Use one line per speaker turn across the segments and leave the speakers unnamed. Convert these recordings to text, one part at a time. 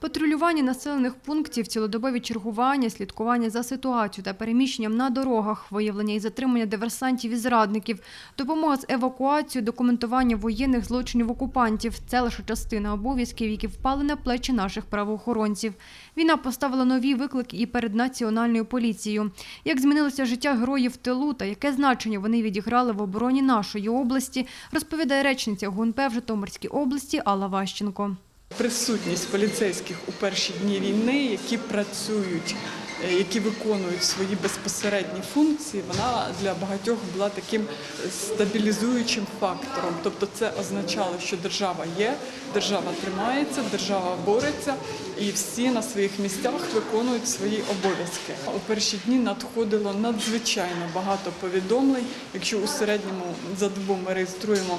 Патрулювання населених пунктів, цілодобові чергування, слідкування за ситуацією та переміщенням на дорогах, виявлення і затримання диверсантів і зрадників, допомога з евакуацією, документування воєнних злочинів окупантів – це лише частина обов'язків, які впали на плечі наших правоохоронців. Війна поставила нові виклики і перед національною поліцією. Як змінилося життя героїв тилу та яке значення вони відіграли в обороні нашої області, розповідає речниця ГУНП в Житомирській області Алла Ващенко.
Присутність поліцейських у перші дні війни, які працюють, е, які виконують свої безпосередні функції, вона для багатьох була таким стабілізуючим фактором. Тобто, це означало, що держава є, держава тримається, держава бореться, і всі на своїх місцях виконують свої обов'язки. У перші дні надходило надзвичайно багато повідомлень. Якщо у середньому за добу ми реєструємо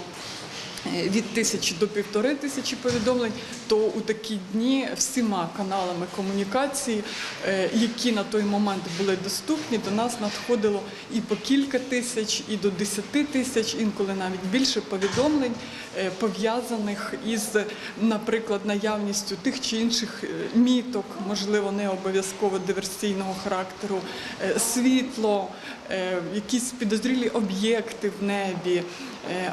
від тисячі до півтори тисячі повідомлень, то у такі дні всіма каналами комунікації, е, які на той момент були доступні, до нас надходило і по кілька тисяч, і до десяти тисяч, інколи навіть більше повідомлень, е, пов'язаних із, наприклад, наявністю тих чи інших е, міток, можливо, не обов'язково диверсійного характеру, е, світло, е, якісь підозрілі об'єкти в небі е,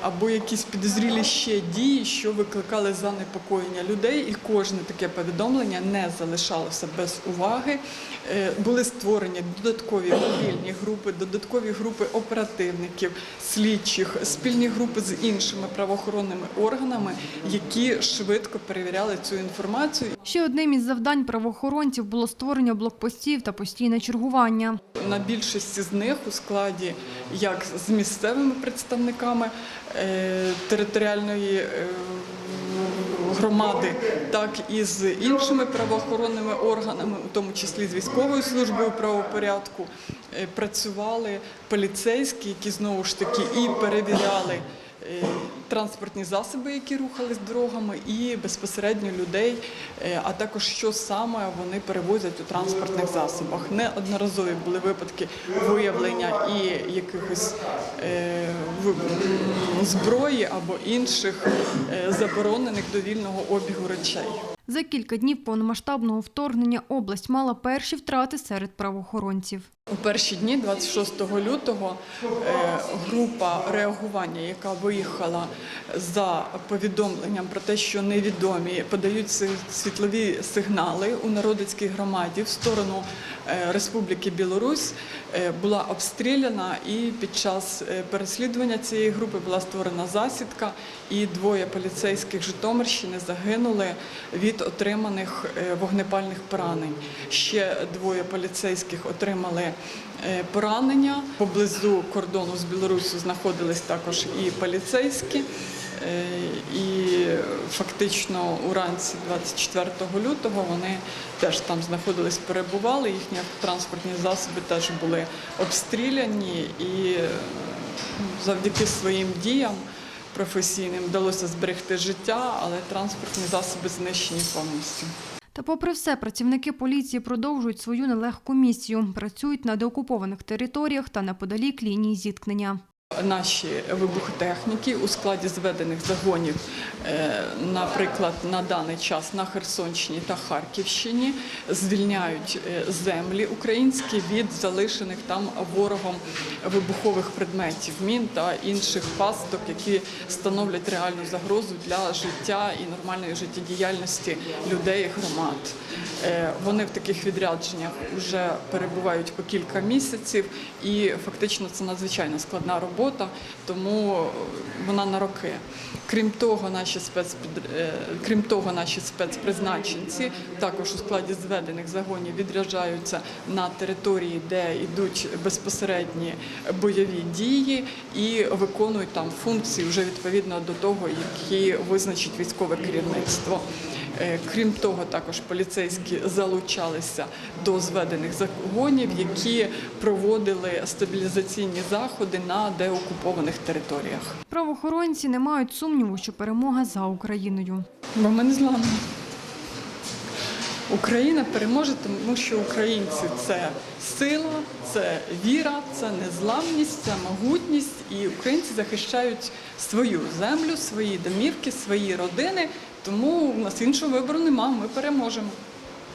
або якісь підозрілі ще дії, що викликали занепокоєння людей, і кожне таке повідомлення не залишалося без уваги. Е, Були створені додаткові мобільні групи, додаткові групи оперативників, слідчих, спільні групи з іншими правоохоронними органами, які швидко перевіряли цю інформацію
Ще одним із завдань правоохоронців було створення блокпостів та постійне чергування.
На більшості з них у складі як з місцевими представниками е, територіальної е, громади, так і з іншими правоохоронними органами, у тому числі з військовою службою правопорядку, е, працювали поліцейські, які знову ж таки і перевіряли. е, Транспортні засоби, які рухались дорогами, і безпосередньо людей, е, а також що саме вони перевозять у транспортних засобах. Неодноразові були випадки виявлення і якихось е, зброї або інших е, заборонених до вільного обігу речей.
За кілька днів повномасштабного вторгнення область мала перші втрати серед правоохоронців.
У перші дні, 26 лютого, е, група реагування, яка виїхала за повідомленням про те, що невідомі подають світлові сигнали у народицькій громаді в сторону е, Республіки Білорусь, е, була обстріляна, і під час переслідування цієї групи була створена засідка, і двоє поліцейських Житомирщини загинули від отриманих е, вогнепальних поранень. Ще двоє поліцейських отримали е, поранення. Поблизу кордону з Білоруссю знаходились також і поліцейські. Е, І фактично уранці 24 лютого вони теж там знаходились, перебували. Їхні автотранспортні засоби теж були обстріляні, і е, завдяки своїм діям професійним вдалося зберегти життя, але транспортні засоби знищені повністю.
Та попри все, працівники поліції продовжують свою нелегку місію. Працюють на деокупованих територіях та неподалік лінії зіткнення.
Наші вибухотехніки у складі зведених загонів, е, наприклад, на даний час на Херсонщині та Харківщині звільняють е, землі українські від залишених там ворогом вибухових предметів, мін та інших пасток, які становлять реальну загрозу для життя і нормальної життєдіяльності людей і громад. Е, Вони в таких відрядженнях вже перебувають по кілька місяців, і фактично це надзвичайно складна робота, тому е, вона на роки. Крім того, наші спецпід... е, крім того, наші спецпризначенці також у складі зведених загонів відряджаються на території, де йдуть безпосередні бойові дії, і виконують там функції вже відповідно до того, які визначить військове керівництво. Е, Крім того, також поліцейські залучалися до зведених загонів, які проводили стабілізаційні заходи на деокупованих територіях.
Правоохоронці не мають сумніву, що перемога за Україною.
Бо ми не зламані. Україна переможе, тому що українці це сила, це віра, це незламність, це могутність. І українці захищають свою землю, свої домівки, свої родини Тому у нас іншого вибору нема, ми переможемо.